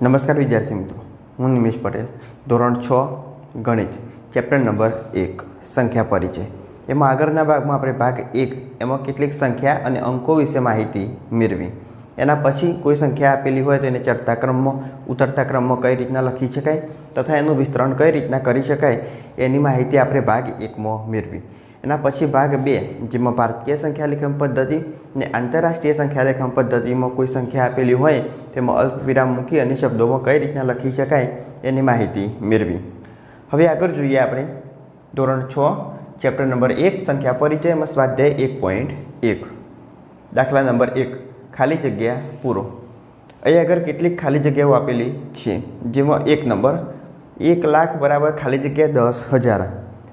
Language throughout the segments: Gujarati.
નમસ્કાર વિદ્યાર્થી મિત્રો, હું નિમેશ પટેલ, ધોરણ છ, ગણિત, ચેપ્ટર નંબર એક, સંખ્યા પરિચય. એમાં આગળના ભાગમાં આપણે ભાગ એક એમાં કેટલીક સંખ્યા અને અંકો વિશે માહિતી મેળવી. એના પછી કોઈ સંખ્યા આપેલી હોય તો એને ચડતા ક્રમમાં ઉતરતા ક્રમમાં કઈ રીતના લખી શકાય તથા એનું વિસ્તરણ કઈ રીતના કરી શકાય એની માહિતી આપણે ભાગ એકમાં મેળવી. એના પછી ભાગ બે, જેમાં ભારતીય સંખ્યા લેખન પદ્ધતિ અને આંતરરાષ્ટ્રીય સંખ્યા લેખન પદ્ધતિમાં કોઈ સંખ્યા આપેલી હોય, તેમાં અલ્પવિરામ મૂકી અને શબ્દોમાં કઈ રીતના લખી શકાય એની માહિતી મેળવી. હવે આગળ જોઈએ આપણે ધોરણ છ, ચેપ્ટર નંબર એક, સંખ્યા પરિચયમાં સ્વાધ્યાય એક પોઈન્ટ એક. દાખલા નંબર એક, ખાલી જગ્યા પૂરો. અહીં આગળ કેટલીક ખાલી જગ્યાઓ આપેલી છે, જેમાં એક નંબર, એક લાખ બરાબર ખાલી જગ્યા દસ હજાર.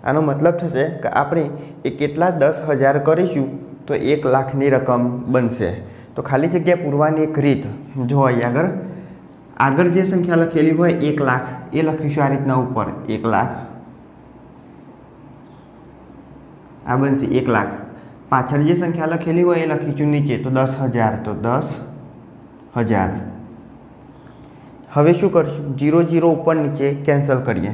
આનો મતલબ થશે કે આપણે એ કેટલા દસ હજાર કરીશું તો એક લાખની રકમ બનશે. તો ખાલી જગ્યા પૂરવાની એક રીત જો અહીં આગળ. આગળ જે સંખ્યા લખેલી હોય એક લાખ, એ લખીશું આ રીતના ઉપર. એક લાખ. આ બનશે એક લાખ. પાછળ જે સંખ્યા લખેલી હોય એ લખીશું નીચે. તો દસ હજાર. તો દસ હજાર. હવે શું કરશું? જીરો જીરો ઉપર નીચે કેન્સલ કરીએ.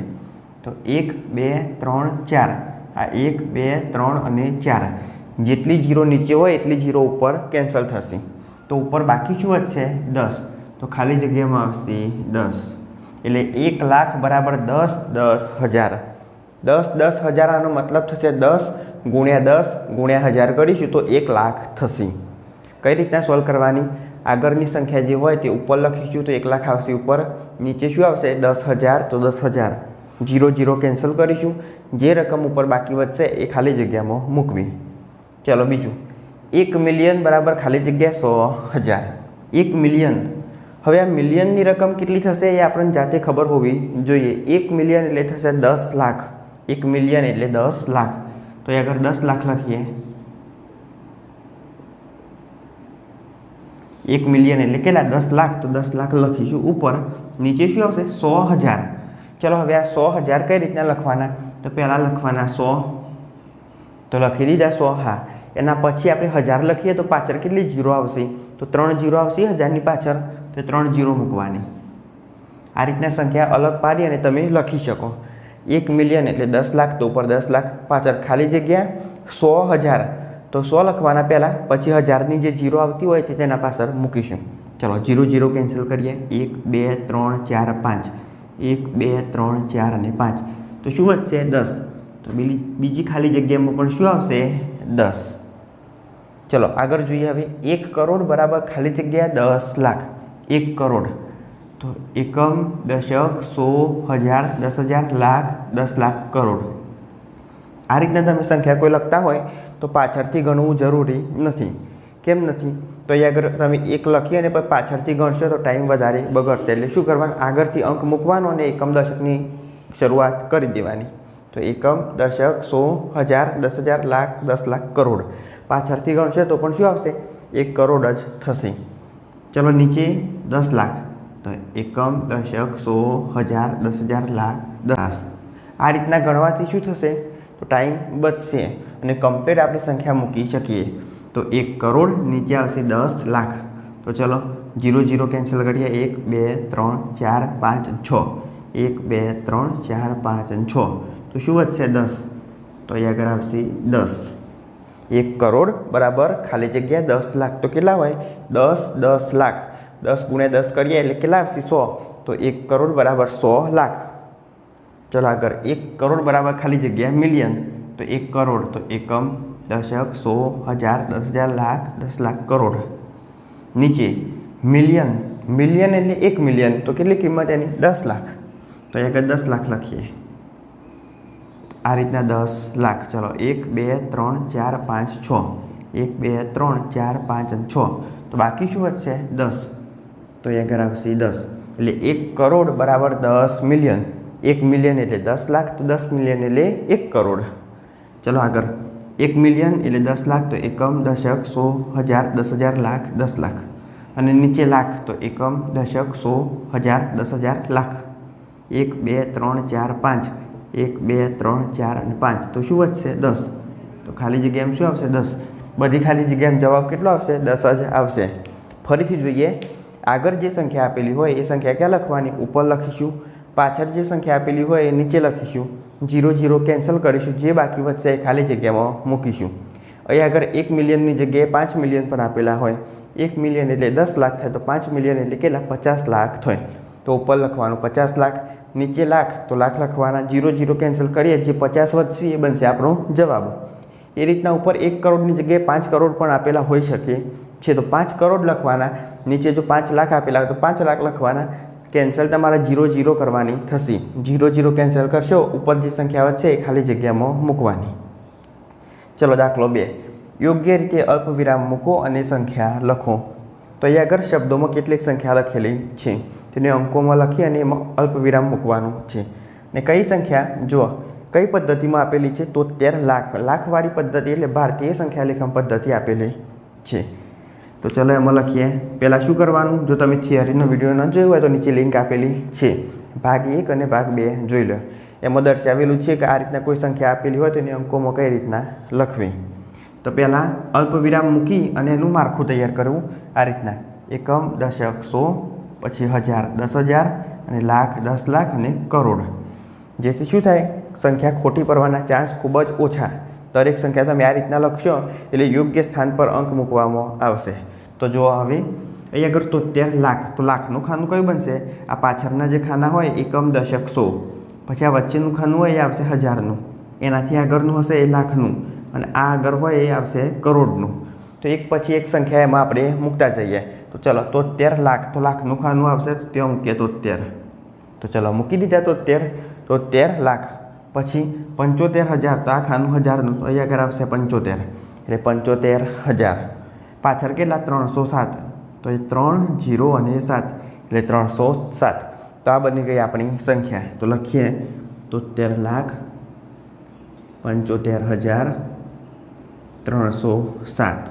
તો એક, બે, ત્રણ, ચાર. આ એક, બે, ત્રણ અને ચાર. જેટલી જીરો નીચે હોય એટલી જીરો ઉપર કેન્સલ થશે. તો ઉપર બાકી શું વધશે? દસ. તો ખાલી જગ્યામાં આવશે દસ. એટલે એક લાખ બરાબર દસ દસ હજાર. દસ દસ હજાર આનો મતલબ થશે દસ ગુણ્યા દસ ગુણ્યા હજાર કરીશું તો એક લાખ થશે. કઈ રીતના સોલ્વ કરવાની? આગળની સંખ્યા જે હોય તે ઉપર લખીશું તો એક લાખ આવશે ઉપર. નીચે શું આવશે? દસ હજાર. તો દસ હજાર. જીરો જીરો કેન્સલ કરીશું. જે રકમ ઉપર બાકી વધશે એ ખાલી જગ્યામાં મૂકવી. ચલો બીજું. એક મિલિયન બરાબર ખાલી જગ્યા સો હજાર. એક મિલિયન હવે આ મિલિયનની રકમ કેટલી થશે એ આપણને જાતે ખબર હોવી જોઈએ. એક મિલિયન એટલે થશે દસ લાખ. એક મિલિયન એટલે દસ લાખ. તો એ આગળ દસ લાખ લખીએ. એક મિલિયન એટલે કેટલા? દસ લાખ. તો દસ લાખ લખીશું ઉપર. નીચે શું આવશે? સો હજાર. ચલો હવે આ સો હજાર કઈ રીતના લખવાના? તો પહેલાં લખવાના સો. તો લખી દીધા સો, હા. એના પછી આપણે હજાર લખીએ તો પાછળ કેટલી જીરો આવશે? તો ત્રણ જીરો આવશે હજારની પાછળ. તો ત્રણ જીરો મૂકવાની. આ રીતના સંખ્યા અલગ પાડી અને તમે લખી શકો. એક મિલિયન એટલે દસ લાખ, તો ઉપર દસ લાખ, પાછળ ખાલી જગ્યા સો હજાર. તો સો લખવાના પહેલાં, પછી હજારની જે જીરો આવતી હોય તે તેના પાછળ મૂકીશું. ચલો, જીરો જીરો કેન્સલ કરીએ. એક, બે, ત્રણ, ચાર, પાંચ. એક, બે, ત્રણ, ચાર અને પાંચ. તો શું વધશે દસ. તો બીજી બીજી ખાલી જગ્યામાં પણ શું આવશે? દસ. ચલો, આગળ જોઈએ હવે. એક કરોડ બરાબર ખાલી જગ્યા દસ લાખ. એક કરોડ. તો એકમ દશક સો હજાર, દસ હજાર લાખ, દસ લાખ કરોડ. આ રીતના તમે સંખ્યા કોઈ લખતા હોય તો પાછળથી ગણવું જરૂરી નથી. કેમ નથી? તો અહીંયા આગળ તમે એક લખી અને પછી પાછળથી ગણશો તો ટાઈમ વધારે બગડશે. એટલે શું કરવાનું? આગળથી અંક મૂકવાનો અને એકમ દશકની શરૂઆત કરી દેવાની. તો એકમ દશક સો હજાર દસ હજાર લાખ દસ લાખ કરોડ. પાછળથી ગણશે તો પણ શું આવશે? એક કરોડ જ થશે. ચલો નીચે દસ લાખ. તો એકમ દશક સો હજાર દસ હજાર લાખ દસ. આ રીતના ગણવાથી શું થશે? તો ટાઈમ બચશે. અને કમ્પ્લીટ આપણે સંખ્યા મૂકી શકીએ. તો એક કરોડ, નીચે આવશે દસ લાખ. તો ચલો, જીરો જીરો કેન્સલ કરીએ. એક, બે, ત્રણ, ચાર, પાંચ, છ. એક, બે, ત્રણ, ચાર, પાંચ, છ. તો શું વધશે દસ? તો અહીંયા આગળ આવશે દસ. એક કરોડ બરાબર ખાલી જગ્યા દસ લાખ. તો કેટલા હોય? દસ દસ લાખ. દસ ગુણ્યા દસ કરીએ એટલે કેટલા આવશે? સો. તો એક કરોડ બરાબર સો લાખ. ચલો આગળ. એક કરોડ બરાબર ખાલી જગ્યા મિલિયન. તો એક કરોડ. તો એકમ દશક સો હજાર, દસ હજાર લાખ, દસ લાખ કરોડ. નીચે, મિલિયન મિલિયન એટલે એક મિલિયન. તો કેટલી કિંમત એની? દસ લાખ. તો એક દસ લાખ લખીએ. આ રીતના દસ લાખ. ચલો, એક, બે, ત્રણ, ચાર, પાંચ, છ. એક, બે, ત્રણ, ચાર, પાંચ અને છ. તો બાકી શું વધશે? દસ. તો એ આગળ આવશે દસ. એટલે એક કરોડ બરાબર દસ મિલિયન. એક મિલિયન એટલે દસ લાખ, તો દસ મિલિયન એટલે એક કરોડ. ચલો આગળ. એક મિલિયન એટલે દસ લાખ તો એકમ દશક સો હજાર, દસ હજાર લાખ, દસ લાખ. અને નીચે લાખ તો એકમ, દશક સો હજાર, દસ હજાર લાખ. એક, બે, ત્રણ, ચાર, પાંચ. એક, બે, ત્રણ, ચાર અને પાંચ. તો શું વધશે? દસ. તો ખાલી જગ્યામાં શું આવશે? દસ. બધી ખાલી જગ્યામાં જવાબ કેટલો આવશે? દસ જ આવશે. ફરીથી જોઈએ. આગળ જે સંખ્યા આપેલી હોય એ સંખ્યા ક્યાં લખવાની? ઉપર લખીશું. પાછળ જે સંખ્યા આપેલી હોય એ નીચે લખીશું. જીરો જીરો કેન્સલ કરીશું. જે બાકી વધશે એ ખાલી જગ્યામાં મૂકીશું. અહીં આગળ એક મિલિયનની જગ્યાએ પાંચ મિલિયન પણ આપેલા હોય. એક મિલિયન એટલે દસ લાખ થાય તો પાંચ મિલિયન એટલે કેટલા? પચાસ લાખ થાય. તો ઉપર લખવાનું પચાસ લાખ, નીચે લાખ, તો લાખ લખવાના. જીરો જીરો કેન્સલ કરીએ. જે પચાસ વધશે એ બનશે આપણો જવાબ. એ રીતના ઉપર એક કરોડની જગ્યાએ પાંચ કરોડ પણ આપેલા હોઈ શકે. છે તો પાંચ કરોડ લખવાના. નીચે જો પાંચ લાખ આપેલા હોય તો પાંચ લાખ લખવાના. કેન્સલ તમારે જીરો જીરો કરવાની થશે. જીરો જીરો કેન્સલ કરશો ઉપર જે સંખ્યા વધશે એ ખાલી જગ્યામાં મૂકવાની. ચલો દાખલો બે. યોગ્ય રીતે અલ્પવિરામ મૂકો અને સંખ્યા લખો. તો અહીંયા આગળ શબ્દોમાં કેટલીક સંખ્યા લખેલી છે. તેને અંકોમાં લખી અને એમાં અલ્પવિરામ મૂકવાનું છે. ને કઈ સંખ્યા? જો કઈ પદ્ધતિમાં આપેલી છે? તોતેર લાખ. લાખવાળી પદ્ધતિ એટલે ભારતીય સંખ્યા લેખન પદ્ધતિ આપેલી છે. તો ચલો એમાં લખીએ. પહેલાં શું કરવાનું? જો તમે થિયરીનો વીડિયો ન જોયો હોય તો નીચે લિંક આપેલી છે. ભાગ એક અને ભાગ બે જોઈ લો. એમાં દર્શાવેલું છે કે આ રીતના કોઈ સંખ્યા આપેલી હોય તો એની અંકોમાં કઈ રીતના લખવી. તો પહેલાં અલ્પવિરામ મૂકી અને એનું માળખું તૈયાર કરવું. આ રીતના. એકમ દશક સો પછી હજાર, દસ હજાર અને લાખ, દસ લાખ અને કરોડ. જેથી શું થાય? સંખ્યા ખોટી પડવાના ચાન્સ ખૂબ જ ઓછા. દરેક સંખ્યા તમે આ રીતના લખશો, એટલે યોગ્ય સ્થાન પર અંક મૂકવામાં આવશે. તો જુઓ હવે, અહીંયા આગળ તોતેર લાખ, તો લાખનું ખાનું કયું બનશે? આ પાછળના જે ખાના હોય એકમ દશક સો. પછી આ વચ્ચેનું ખાનું હોય, એ આવશે હજારનું. એનાથી આગળનું હશે એ લાખનું. અને આ આગળ હોય, એ આવશે કરોડનું. તો એક પછી એક સંખ્યા એમાં આપણે મૂકતા જઈએ. તો ચલો, તોતેર લાખ, તો લાખનું ખાનું આવશે, તો ત્યાં મૂકીએ તોતેર. તો ચલો, મૂકી દીધા તોતેર. તોતેર લાખ. પછી પંચોતેર હજાર. તો આ ખાનું હજારનું તો અહીંયા આગળ આવશે પંચોતેર. એટલે પંચોતેર હજાર. પાછળ કેટલા? ત્રણસો સાત. તો એ ત્રણ જીરો અને સાત. એટલે ત્રણસો સાત. તો આ બની ગઈ આપણી સંખ્યા. તો લખીએ. તોતેર લાખ પંચોતેર હજાર ત્રણસો સાત.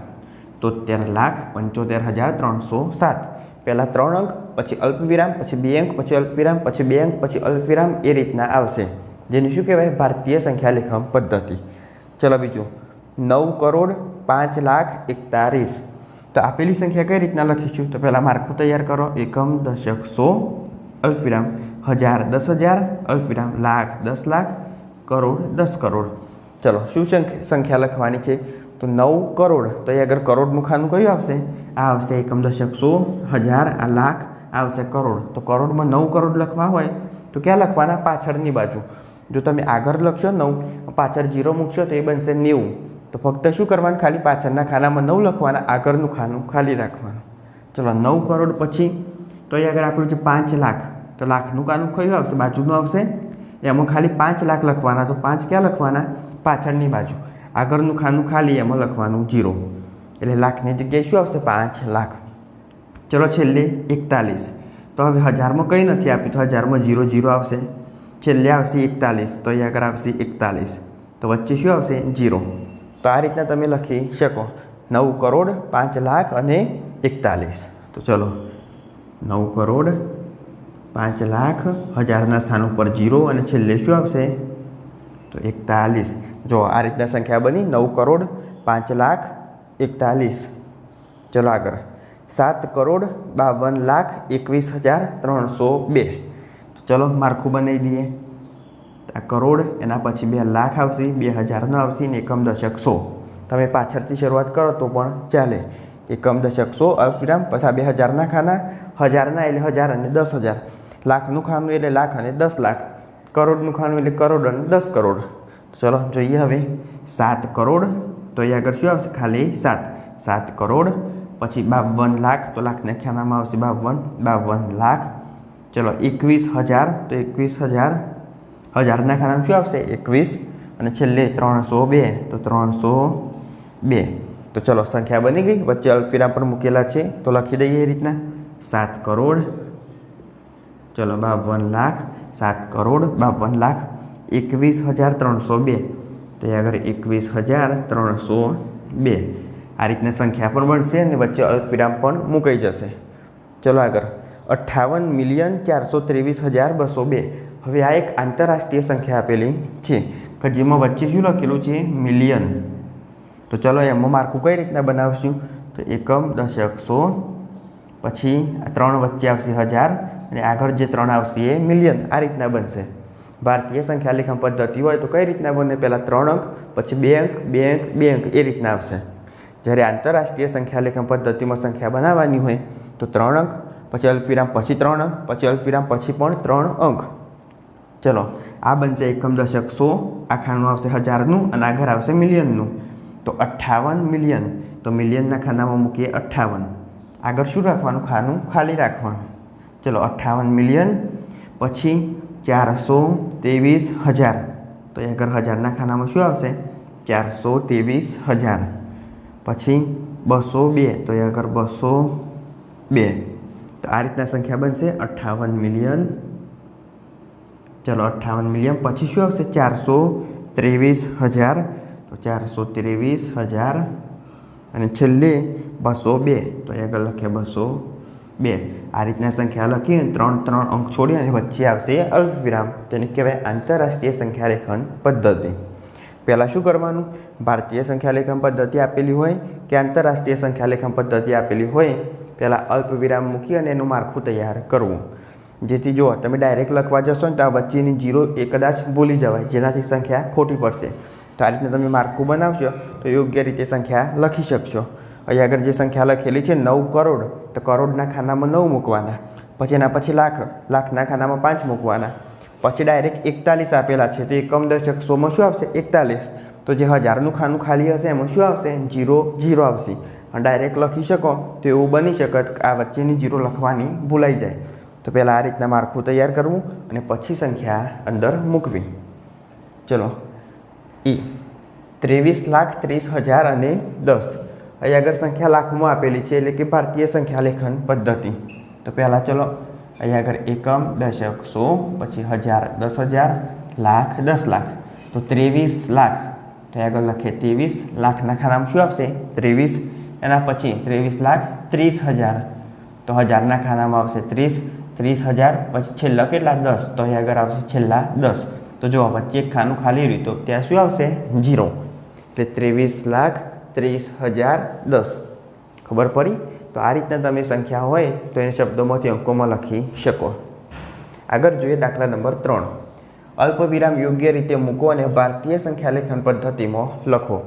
તોતેર લાખ પંચોતેર હજાર ત્રણસો સાત. પહેલાં ત્રણ અંક, પછી અલ્પવિરામ, પછી બે અંક, પછી અલ્પવિરામ, પછી બે અંક, પછી અલ્પવિરામ. એ રીતના આવશે. જેને શું કહેવાય? ભારતીય સંખ્યા લેખન પદ્ધતિ. ચલો બીજું. નવ કરોડ પાંચ લાખ એકતાલીસ. તો આપેલી સંખ્યા કઈ રીતના લખીશું? તો પહેલાં માળખું તૈયાર કરો. એકમ દશક સો અલ્ફિરામ હજાર દસ હજાર અલ્ફિરામ લાખ દસ લાખ કરોડ દસ કરોડ. ચલો, શું સંખ્યા સંખ્યા લખવાની છે? તો નવ કરોડ. તો એ આગળ કરોડનું ખાનું કયું આવશે? આ આવશે એકમ દશક સો હજાર. આ લાખ આવશે કરોડ. તો કરોડમાં નવ કરોડ લખવા હોય તો ક્યાં લખવાના? પાછળની બાજુ. જો તમે આગળ લખશો નવ, પાછળ જીરો મૂકશો તો એ બનશે નેવું. તો ફક્ત શું કરવાનું? ખાલી પાછળના ખાનામાં નવ લખવાના, આગળનું ખાનું ખાલી રાખવાનું. ચલો, નવ કરોડ પછી તો એ આગળ આપણું છે પાંચ લાખ. તો લાખનું ખાનું કયું આવશે? બાજુનું આવશે? એમાં ખાલી પાંચ લાખ લખવાના. તો પાંચ ક્યાં લખવાના? પાછળની બાજુ. આગળનું ખાનું ખાલી એમાં લખવાનું જીરો. એટલે લાખની જગ્યાએ શું આવશે? પાંચ લાખ. ચલો, છેલ્લે એકતાલીસ. તો હવે હજારમાં કંઈ નથી આપ્યું. તો હજારમાં જીરો જીરો આવશે. છેલ્લે આવશે એકતાલીસ, તો અહીં આગળ આવશે એકતાલીસ. તો વચ્ચે શું આવશે? જીરો તો આ રીતના તમે લખી શકો. નવ કરોડ પાંચ લાખ અને એકતાલીસ. તો ચલો. નવ કરોડ પાંચ લાખ હજારના સ્થાન ઉપર જીરો અને છેલ્લે શું આવશે? તો એકતાલીસ. જો આ રીતના સંખ્યા બની, નવ કરોડ પાંચ લાખ એકતાલીસ. ચલો આગળ. સાત કરોડ બાવન લાખ એકવીસ હજાર ત્રણસો બે. ચલો, માળખું બનાવી દઈએ. આ કરોડ, એના પછી બે લાખ આવશે, બે હજારનો આવશે ને એકમ દશક સો. તમે પાછળથી શરૂઆત કરો તો પણ ચાલે. એકમ દશક સો અલ્પવિરામ પછી બે હજારના ખાના, હજારના એટલે હજાર અને દસ હજાર. લાખનું ખાનું એટલે લાખ અને દસ લાખ. કરોડનું ખાનું એટલે કરોડ અને દસ કરોડ. ચલો, જોઈએ હવે. સાત કરોડ, તો અહીં આગળ શું આવશે? ખાલી સાત. સાત કરોડ, પછી બાવન લાખ, તો લાખના ખાનામાં આવશે બાવન. બાવન લાખ ચલો, એકવીસ હજાર, તો એકવીસ હજાર, હજારના ખાનામાં શું આવશે? એકવીસ, અને છેલ્લે ત્રણસો બે, તો ત્રણસો બે. તો ચલો, સંખ્યા બની ગઈ. વચ્ચે અલ્પવિરામ પણ મૂકેલા છે. તો લખી દઈએ એ રીતના. સાત કરોડ, ચલો, બાવન લાખ, સાત કરોડ, બાવન લાખ, એકવીસ હજાર ત્રણસો બે. તો એ આગળ એકવીસ હજાર ત્રણસો બે. આ રીતના સંખ્યા પણ બનશે અને વચ્ચે અલ્પવિરામ પણ મૂકાઈ જશે. ચલો આગળ. અઠ્ઠાવન મિલિયન ચારસો ત્રેવીસ હજાર બસો બે. હવે આ એક આંતરરાષ્ટ્રીય સંખ્યા આપેલી છે. કે જેમાં વચ્ચે શું લખેલું છે? મિલિયન. તો ચલો એમાં માર્કું કઈ રીતના બનાવશું? તો એકમ, દશક, સો. પછી આ ત્રણ વચ્ચે આવશે હજાર અને આગળ જે ત્રણ આવશે એ મિલિયન. આ રીતના બનશે. ભારતીય સંખ્યા લેખન પદ્ધતિ હોય તો કઈ રીતના બને? પહેલાં ત્રણ અંક, પછી બે અંક બે અંક બે અંક. એ રીતના આવશે. જ્યારે આંતરરાષ્ટ્રીય સંખ્યા લેખન પદ્ધતિમાં સંખ્યા બનાવવાની હોય તો ત્રણ અંક પછી અલ્પવિરામ, પછી ત્રણ અંક, પછી અલ્પવિરામ, પછી પણ ત્રણ અંક. ચલો, આ બનશે એકમ દશક સો આ ખાનું આવશે હજારનું અને આગળ આવશે મિલિયનનું. તો અઠ્ઠાવન મિલિયન. તો મિલિયનના ખાનામાં મૂકીએ અઠ્ઠાવન. આગળ શું રાખવાનું? ખાનું ખાલી રાખવાનું. ચલો, અઠ્ઠાવન મિલિયન, પછી ચારસો ત્રેવીસ હજાર. તો એ આગળ હજારના ખાનામાં શું આવશે? ચારસો ત્રેવીસ હજાર. પછી બસો બે. તો એ આગળ બસો બે. તો આ રીતના સંખ્યા બનશે અઠ્ઠાવન મિલિયન. ચલો, અઠ્ઠાવન મિલિયન. પછી શું આવશે? ચારસો ત્રેવીસ હજાર. તો ચારસો ત્રેવીસ હજાર. અને છેલ્લે બસો બે. તો આગળ લખીએ બસો બે. આ રીતના સંખ્યા લખી ત્રણ ત્રણ અંક છોડી અને વચ્ચે આવશે અલ્પવિરામ. તેને કહેવાય આંતરરાષ્ટ્રીય સંખ્યા રેખન પદ્ધતિ. પહેલાં શું કરવાનું? ભારતીય સંખ્યાલેખન પદ્ધતિ આપેલી હોય કે આંતરરાષ્ટ્રીય સંખ્યા લેખન પદ્ધતિ આપેલી હોય, પહેલાં અલ્પવિરામ મૂકી અને એનું માળખું તૈયાર કરવું. જેથી જો તમે ડાયરેક્ટ લખવા જશો ને તો આ વચ્ચેની જીરો એ કદાચ ભૂલી જવાય, જેનાથી સંખ્યા ખોટી પડશે. તો આ રીતના તમે માળખું બનાવશો તો યોગ્ય રીતે સંખ્યા લખી શકશો. અહીં આગળ જે સંખ્યા લખેલી છે, નવ કરોડ, તો કરોડના ખાનામાં નવ મૂકવાના. પછી એના પછી લાખ, લાખના ખાનામાં પાંચ મૂકવાના. પછી ડાયરેક્ટ એકતાલીસ આપેલા છે. તો એકમ દશક સોમાં શું આવશે? એકતાલીસ. તો જે હજારનું ખાનું ખાલી હશે, એમાં શું આવશે? જીરો જીરો આવશે. ડાયરેક્ટ લખી શકો તો એવું બની શકે આ વચ્ચેની જીરો લખવાની ભૂલાઈ જાય. તો પહેલાં આ રીતના માળખું તૈયાર કરવું અને પછી સંખ્યા અંદર મૂકવી. ચલો. એ ત્રેવીસ લાખ ત્રીસ હજાર અને દસ. અહીં આગળ સંખ્યા લાખમાં આપેલી છે એટલે કે ભારતીય સંખ્યા લેખન પદ્ધતિ. તો પહેલાં ચલો અહીં આગળ એકમ દશક સો પછી હજાર, દસ હજાર, લાખ, દસ લાખ. તો ત્રેવીસ લાખ. તો અહીં આગળ લખીએ ત્રેવીસ લાખના ખાનામાં શું આવશે ત્રેવીસ. એના પછી ત્રેવીસ લાખ, ત્રીસ હજાર. તો હજારના ખાનામાં આવશે ત્રીસ ત્રીસ હજાર, પછી છેલ્લા કેટલા? દસ. તો અહીં આગળ આવશે છેલ્લા દસ. તો જો વચ્ચે ખાનું ખાલી રહ્યું તો ત્યાં શું આવશે? જીરો એટલે ત્રેવીસ લાખ, ત્રીસ હજાર, દસ. ખબર પડી? તો આ રીતના તમે સંખ્યા હોય તો એને શબ્દોમાંથી અંકોમાં લખી શકો. આગળ જોઈએ દાખલા નંબર ત્રણ. અલ્પવિરામ યોગ્ય રીતે મૂકો અને ભારતીય સંખ્યાલેખન પદ્ધતિમાં લખો.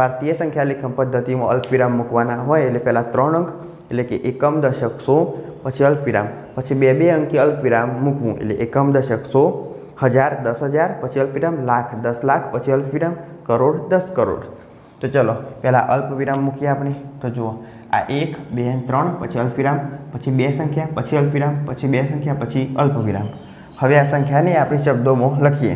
ભારતીય સંખ્યાલેખન પદ્ધતિમાં અલ્પવિરામ મૂકવાના હોય એટલે પહેલાં ત્રણ અંક, એટલે કે એકમ દશક સો, પછી અલ્પવિરામ, પછી બે બે અંકી અલ્પવિરામ મૂકવું, એટલે એકમ દશક સો, હજાર દસ હજાર, પછી અલ્પવિરામ લાખ દસ લાખ, પછી અલ્પવિરામ કરોડ દસ કરોડ. તો ચલો, પહેલાં અલ્પવિરામ મૂકીએ આપણે. તો જુઓ, આ એક, બે, ત્રણ, પછી અલ્પવિરામ, પછી બે સંખ્યા, પછી અલ્પવિરામ, પછી બે સંખ્યા, પછી અલ્પવિરામ. હવે આ સંખ્યાને આપણે શબ્દોમાં લખીએ.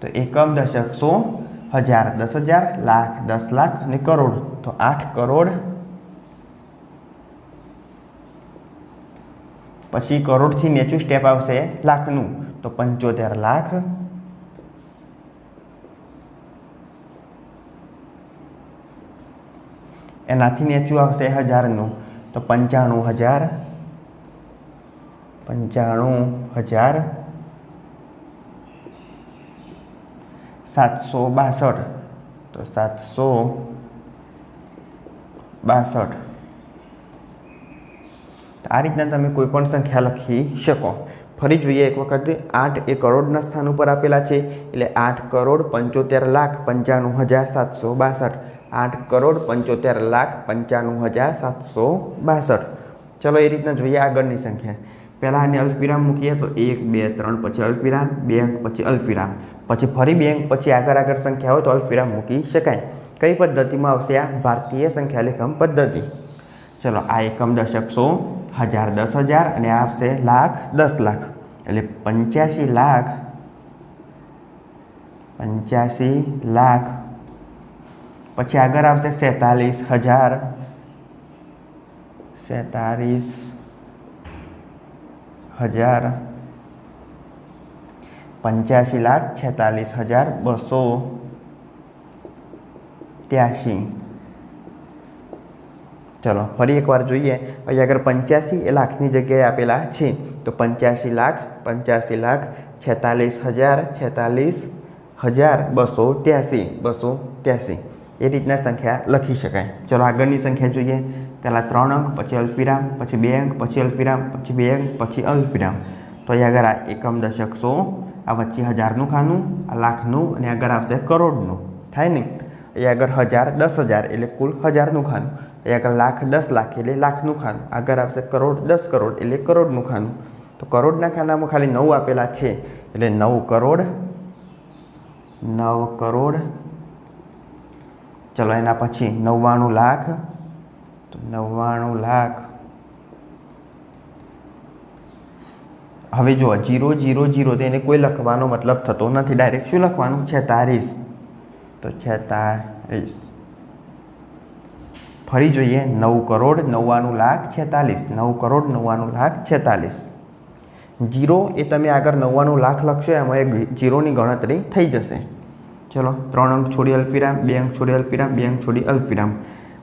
તો એકમ દશક સો, હજાર દસ હજાર, લાખ દસ લાખ અને કરોડ. તો આઠ કરોડ, પછી કરોડથી નીચું સ્ટેપ આવશે લાખનું. તો પંચોતેર લાખ એનાથી નીચું આવશે હજારનું. તો પંચાણું હજાર. પંચાણું હજાર. સાતસો બાસઠ. તો સાતસો બાસઠ. આ રીતના તમે કોઈ પણ સંખ્યા લખી શકો. ફરી જોઈએ એક વખત. આઠ એ કરોડના સ્થાન ઉપર આપેલા છે. એટલે આઠ કરોડ પંચોતેર લાખ પંચાણું હજાર સાતસો બાસઠ. આઠ કરોડ પંચોતેર લાખ પંચાણું હજાર સાતસો બાસઠ. ચલો એ રીતના જોઈએ આગળની સંખ્યા. પહેલાં આને અલ્પવિરામ મૂકીએ તો એક, બે, ત્રણ, પછી અલ્પવિરામ બે અંક પછી અલ્પવિરામ. પછી ફરી બે અંક પછી આગળ આગળ સંખ્યા હોય તો અલ્પવિરામ મૂકી શકાય. કઈ પદ્ધતિમાં આવશે આ? ભારતીય સંખ્યા લેખમ પદ્ધતિ. ચલો આ એકમ દશક સો, હજાર દસ હજાર અને આવશે લાખ દસ લાખ. એટલે પંચ્યાસી લાખ પંચ્યાસી લાખ પછી આગળ આવશે સેતાલીસ હજાર સેતાલીસ હજાર પંચ્યાસી લાખ છેતાલીસ હજાર બસો ત્યાસી ચલો ફરી એકવાર જોઈએ અહીં આગળ પંચ્યાસી એ લાખની જગ્યાએ આપેલા છે તો પંચ્યાસી લાખ પંચ્યાસી લાખ છેતાલીસ હજાર છેતાલીસ હજાર બસો ત્યાસી બસો ત્યાસી એ રીતના સંખ્યા લખી શકાય. ચલો આગળની સંખ્યા જોઈએ. પહેલાં ત્રણ અંક, પછી અલ્પવિરામ, પછી બે અંક, પછી અલ્પવિરામ, પછી બે અંક, પછી અલ્પવિરામ. તો અહીં આગળ આ એકમ દશક સો, આ વચ્ચે હજારનું ખાનું, આ લાખનું અને આગળ આવશે કરોડનું. થાય ને? અહીં આગળ હજાર, દસ હજાર એટલે કુલ હજારનું ખાનું. અહીંયા આગળ લાખ, દસ લાખ એટલે લાખનું ખાનું. આગળ આવશે કરોડ, દસ કરોડ એટલે કરોડનું ખાનું. તો કરોડના ખાનામાં ખાલી નવ આપેલા છે. એટલે નવ કરોડ નવ કરોડ ચલો એના પછી નવ્વાણું લાખ. તો નવ્વાણું લાખ. હવે જુઓ જીરો જીરો જીરો, તો એને કોઈ લખવાનો મતલબ થતો નથી. ડાયરેક્ટ શું લખવાનું? છેતાલીસ તો છેતાલીસ ફરી જોઈએ, નવ કરોડ નવ્વાણું લાખ છેતાલીસ નવ કરોડ નવ્વાણું લાખ છેતાલીસ જીરો એ તમે આગળ નવ્વાણું લાખ લખશો, એમાં એ જીરોની ગણતરી થઈ જશે. ચલો ત્રણ અંક છોડી અલ્પવિરામ બે અંક છોડી અલ્પવિરામ બે અંક છોડી અલ્પવિરામ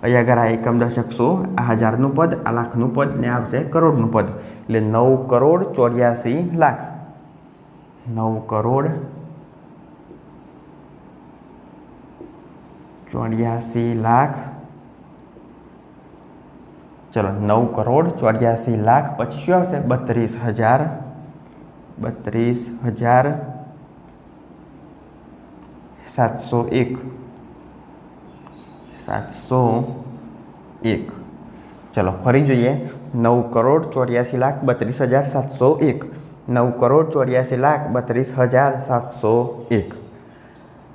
અહીં આગળ આ એકમ દશક સો આ હજારનું પદ આ લાખનું પદ ને આવશે કરોડનું પદ એટલે નવ કરોડ ચોર્યાસી લાખ નવ કરોડ ચોર્યાસી લાખ ચલો નવ કરોડ ચોર્યાસી લાખ પછી શું આવશે બત્રીસ હજાર બત્રીસ હજાર સાતસો એક. સાતસો એક. ચલો, ફરી જોઈએ. નવ કરોડ ચોર્યાસી લાખ બત્રીસ હજાર સાતસો એક. નવ કરોડ ચોર્યાસી લાખ બત્રીસ હજાર સાતસો એક.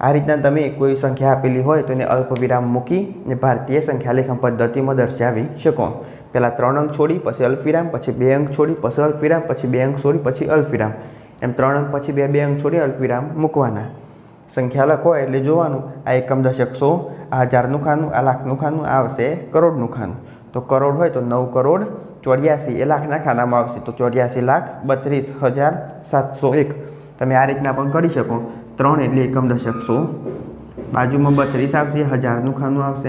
આ રીતના તમે કોઈ સંખ્યા આપેલી હોય તો એને અલ્પવિરામ મૂકી ને ભારતીય સંખ્યા લેખન પદ્ધતિમાં દર્શાવી શકો. પહેલાં ત્રણ અંક છોડી, પછી અલ્પવિરામ પછી બે અંક છોડી, પછી અલ્પવિરામ પછી બે અંક છોડી, પછી અલ્પવિરામ એમ ત્રણ અંક, પછી બે બે અંક છોડી અલ્પવિરામ મૂકવાના. સંખ્યા લખો એટલે જોવાનું, આ એકમ દશક સો, આ હજારનું ખાનું, આ લાખનું ખાનું, આ આવશે કરોડનું ખાનું. તો કરોડ હોય તો નવ કરોડ, ચોર્યાસી એ લાખના ખાનામાં આવશે. તો ચોર્યાસી લાખ, બત્રીસ હજાર, સાતસો એક. તમે આ રીતના પણ કરી શકો. ત્રણ એટલે એકમ દશક સો. બાજુમાં બત્રીસ આવશે, હજારનું ખાનું આવશે.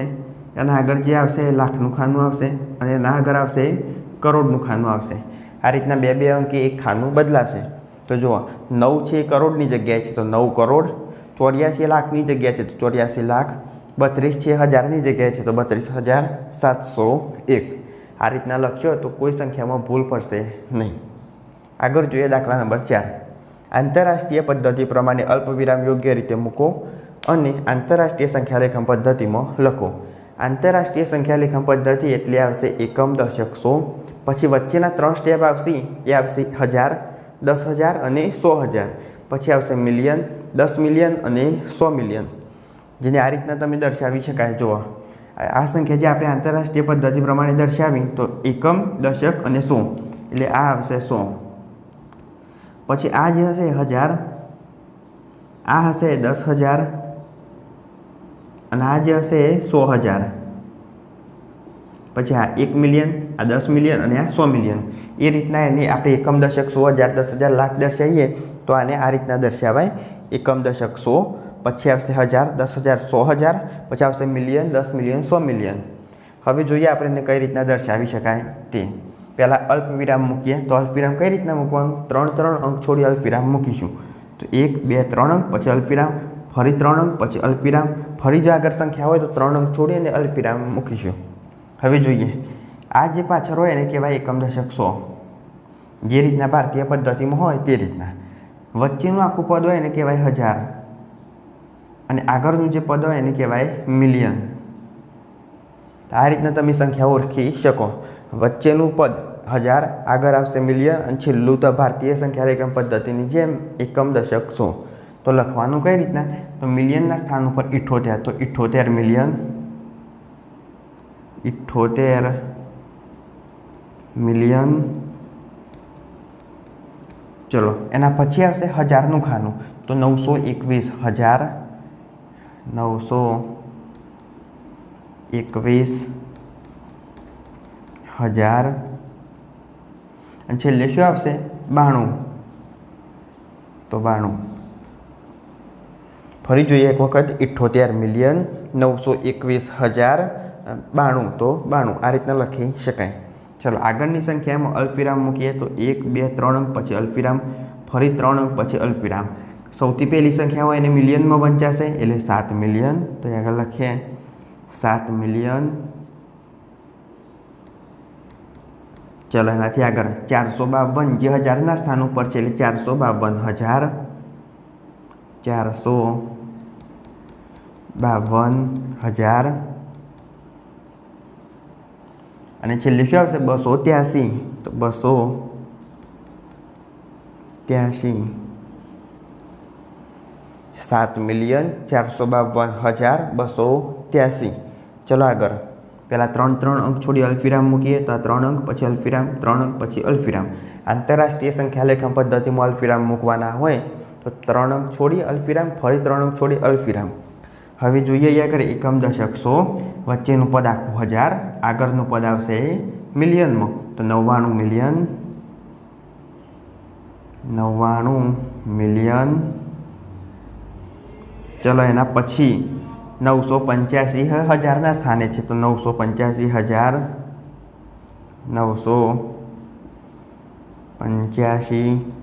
એના આગળ જે આવશે, એ લાખનું ખાનું આવશે. અને એના આગળ આવશે, કરોડનું ખાનું આવશે. આ રીતના બે બે અંકે એક ખાનું બદલાશે. તો જુઓ, નવ છે એ કરોડની જગ્યાએ છે. તો નવ કરોડ ચોર્યાસી લાખની જગ્યા છે તો ચોર્યાસી લાખ બત્રીસ છે હજારની જગ્યાએ છે તો બત્રીસ હજાર સાતસો એક. આ રીતના લખશો તો કોઈ સંખ્યામાં ભૂલ પડશે નહીં. આગળ જોઈએ દાખલા નંબર ચાર. આંતરરાષ્ટ્રીય પદ્ધતિ પ્રમાણે અલ્પવિરામ યોગ્ય રીતે મૂકો અને આંતરરાષ્ટ્રીય સંખ્યાલેખન પદ્ધતિમાં લખો. આંતરરાષ્ટ્રીય સંખ્યાલેખન પદ્ધતિ એટલે આવશે એકમ દશક સો, પછી વચ્ચેના ત્રણ સ્ટેપ આવશે એ આવશે હજાર, દસ હજાર અને સો હજાર. પછી આવશે મિલિયન દસ મિલિયન અને સો મિલિયન જેને આ રીતના તમે દર્શાવી શકાય. જુઓ. આ સંખ્યા જે આપણે આંતરરાષ્ટ્રીય પદ્ધતિ પ્રમાણે દર્શાવી, તો એકમ, દશક અને સો. એટલે આ આવશે સો. પછી આ જે હશે હજાર. આ હશે દસ હજાર. અને આ જે હશે સો હજાર. પછી આ એક મિલિયન આ દસ મિલિયન અને આ સો મિલિયન એ રીતના એને આપણે એકમ, દશક, સો હજાર, દસ હજાર લાખ દર્શાવીએ, તો આને આ રીતના દર્શાવાય એકમ દશક સો પછી આવશે હજાર, દસ હજાર સો હજાર પછી આવશે મિલિયન, દસ મિલિયન, સો મિલિયન. હવે જોઈએ આપણે એને કઈ રીતના દર્શાવી શકાય તે. પહેલાં અલ્પવિરામ મૂકીએ. તો અલ્પવિરામ કઈ રીતના મૂકવાનું? ત્રણ ત્રણ અંક છોડી અલ્પવિરામ મૂકીશું. તો એક, બે, ત્રણ અંક, પછી અલ્પવિરામ, ફરી ત્રણ અંક, પછી અલ્પવિરામ. ફરી જો આગળ સંખ્યા હોય તો ત્રણ અંક છોડી અને અલ્પવિરામ મૂકીશું. હવે જોઈએ. આ જે પાછળ હોય એને કહેવાય એકમ દશક સો. જે રીતના ભારતીય પદ્ધતિમાં હોય તે રીતના. વચ્ચેનું આખું પદ હોય એને કહેવાય હજાર. અને આગળનું જે પદ હોય એને કહેવાય મિલિયન. આ રીતના તમે સંખ્યા ઓળખી શકો. વચ્ચેનું પદ હજાર, આગળ આવશે મિલિયન અને છેલ્લું તો ભારતીય સંખ્યા એકમ પદ્ધતિની જેમ એકમ દશક સો તો લખવાનું કઈ રીતના? તો મિલિયનના સ્થાન ઉપર ઇઠોતેર. તો ઇઠોતેર મિલિયન. ઇઠોતેર મિલિયન. ચલો, એના પછી આવશે હજારનું ખાનું. તો નવસો એકવીસ હજાર, નવસો એકવીસ હજાર, અને છેલ્લે શું આવશે? બાણું. તો બાણું. ફરી જોઈએ એક વખત, ઇઠ્ઠોતેર મિલિયન નવસો એકવીસ હજાર, બાણું. તો બાણું, આ રીતના લખી શકાય. ચલો, આગળની સંખ્યામાં અલ્પવિરામ મૂકીએ તો એક, બે, ત્રણ અંક પછી અલ્પવિરામ, ફરી ત્રણ અંક પછી અલ્પવિરામ. સૌથી પહેલી સંખ્યા હોય એને મિલિયનમાં વંચાશે, એટલે સાત મિલિયન. તો આગળ લખીએ. સાત મિલિયન. ચલો, એનાથી આગળ ચારસો બાવન, જે હજારના સ્થાન ઉપર છે, એટલે ચારસો બાવન હજાર. ચારસો બાવન હજાર. અને છેલ્લે શું આવશે? બસો ત્યાસી. તો બસો ત્યાસી. સાત મિલિયન ચારસો બાવન હજાર બસો ત્યાસી. ચલો આગળ. પહેલાં ત્રણ ત્રણ અંક છોડી અલ્ફિરામ મૂકીએ. તો આ ત્રણ અંક, પછી અલ્ફિરામ, ત્રણ અંક, પછી અલ્ફિરામ. આંતરરાષ્ટ્રીય સંખ્યા લેખન પદ્ધતિમાં અલ્ફિરામ મૂકવાના હોય, તો ત્રણ અંક છોડી અલ્ફિરામ, ફરી ત્રણ અંક છોડી અલ્ફિરામ. હવે જોઈએ અહીંયા આગળ એકમ દશક. સો વચ્ચેનું પદ આખું હજાર, આગળનું પદ આવશે મિલિયનમાં. તો નવ્વાણું મિલિયન નવ્વાણું મિલિયન. ચલો એના પછી નવસો પંચ્યાસી હજારના સ્થાને છે, તો નવસો પંચ્યાસી હજાર, નવસો પંચ્યાસી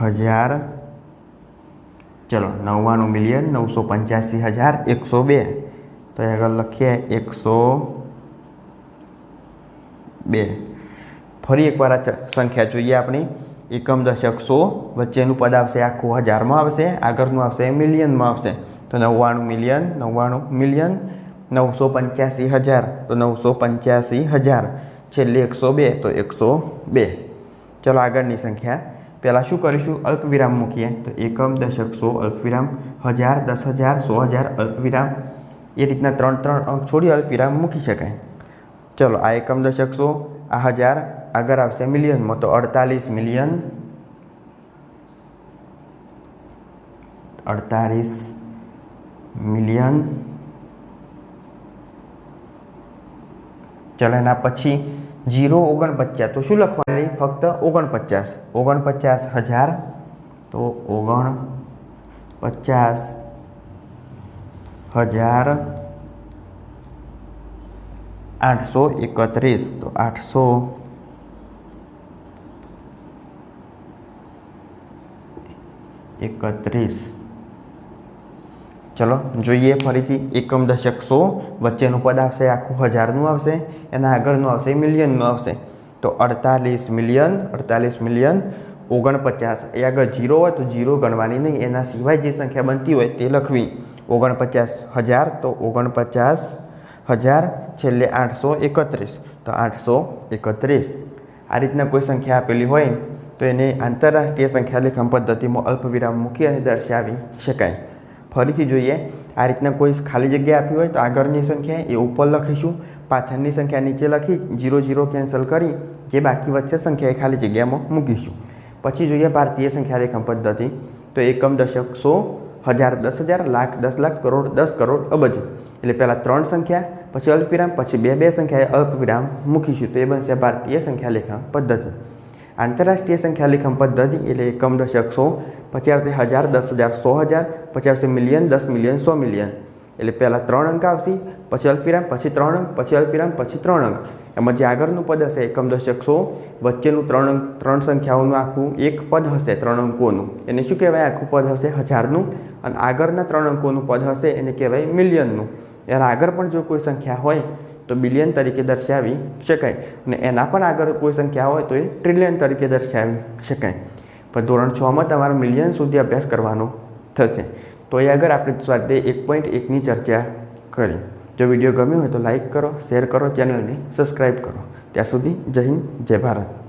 હજાર. ચલો, નવ્વાણું મિલિયન, નવસો પંચ્યાસી હજાર, એકસો બે. તો આગળ લખીએ એકસો બે. ફરી એકવાર આ સંખ્યા જોઈએ આપણી. એકમ દશક સો, વચ્ચેનું પદ આવશે આખું હજારમાં આવશે, આગળનું આવશે મિલિયનમાં આવશે. તો નવ્વાણું મિલિયન નવ્વાણું મિલિયન, નવસો પંચ્યાસી હજાર. તો નવસો પંચ્યાસી હજાર. છેલ્લે એકસો બે, તો એકસો બે. ચલો આગળની સંખ્યા. પહેલાં શું કરીશું? અલ્પવિરામ મૂકીએ. તો એકમ દશક સો, અલ્પવિરામ હજાર, દસ હજાર, સો હજાર, અલ્પવિરામ એ રીતના ત્રણ ત્રણ અંક છોડી અલ્પવિરામ મૂકી શકાય. ચલો, આ એકમ દશક સો આ હજાર, આગળ આવશે મિલિયનમાં તો અડતાલીસ મિલિયન. અડતાલીસ મિલિયન. ચલો, એના પછી જીરો ઓગણપચાસ, તો શું લખવાની ફક્ત ઓગણપચાસ. ઓગણપચાસ હજાર, તો ઓગણ પચાસ હજાર આઠસો એકત્રીસ. તો આઠસો એકત્રીસ. ચલો, જોઈએ ફરીથી એકમ દશક સો. વચ્ચેનું પદ આવશે, આખું હજારનું આવશે, એના આગળનું આવશે, મિલિયનનું આવશે. તો અડતાલીસ મિલિયન અડતાલીસ મિલિયન, ઓગણપચાસ. એ આગળ જીરો હોય તો જીરો ગણવાની નહીં, એના સિવાય જે સંખ્યા બનતી હોય તે લખવી. ઓગણપચાસ હજાર તો ઓગણપચાસ હજાર છેલ્લે આઠસો એકત્રીસ. તો આઠસો એકત્રીસ. આ રીતના કોઈ સંખ્યા આપેલી હોય તો એને આંતરરાષ્ટ્રીય સંખ્યા લેખન પદ્ધતિમાં અલ્પવિરામ મૂકી અને દર્શાવી શકાય. ફરીથી જોઈએ, આ રીતના કોઈ ખાલી જગ્યા આપી હોય તો આગળની સંખ્યા એ ઉપર લખીશું. પાછળની સંખ્યા નીચે લખી જીરો જીરો કેન્સલ કરી જે બાકી વચ્ચે સંખ્યા એ ખાલી જગ્યામાં મૂકીશું. પછી જોઈએ ભારતીય સંખ્યા લેખન પદ્ધતિ. તો એકમ દશક સો હજાર, દસ હજાર, લાખ, દસ લાખ, કરોડ, દસ કરોડ, અબજ. એટલે પહેલાં ત્રણ સંખ્યા, પછી અલ્પવિરામ, પછી બે બે સંખ્યાએ અલ્પવિરામ મૂકીશું. તો એ બનશે ભારતીય સંખ્યા લેખન પદ્ધતિ. આંતરરાષ્ટ્રીય સંખ્યા લેખન પદ્ધતિ એટલે એકમ દશક સો, પછી આવશે હજાર, દસ હજાર, સો હજાર, પછી આવશે મિલિયન, દસ મિલિયન, સો મિલિયન. એટલે પહેલાં ત્રણ અંક આવશે, પછી અલ્પવિરામ, પછી ત્રણ અંક, પછી અલ્પવિરામ, પછી ત્રણ અંક. એમાં જે આગળનું પદ હશે, એકમ દશક સો, વચ્ચેનું ત્રણ ત્રણ સંખ્યાઓનું આખું, એક પદ હશે ત્રણ અંકોનું. એને શું કહેવાય? આખું પદ હશે હજારનું અને આગળના ત્રણ અંકોનું પદ હશે એને કહેવાય મિલિયનનું. એના આગળ પણ જો કોઈ સંખ્યા હોય, તો બિલિયન તરીકે દર્શાવી શકાય. અને એના પણ આગળ કોઈ સંખ્યા હોય, તો એ ટ્રિલિયન તરીકે દર્શાવી શકાય. પણ ધોરણ છમાં તમારે મિલિયન સુધી અભ્યાસ કરવાનો થશે. તો એ આગળ આપણે સ્વાધ્યાય એક પોઈન્ટ એકની ચર્ચા કરી. જો વીડિયો ગમ્યો હોય તો લાઈક કરો, શેર કરો, ચેનલને સબસ્ક્રાઈબ કરો. ત્યાં સુધી જય હિન્દ, જય ભારત.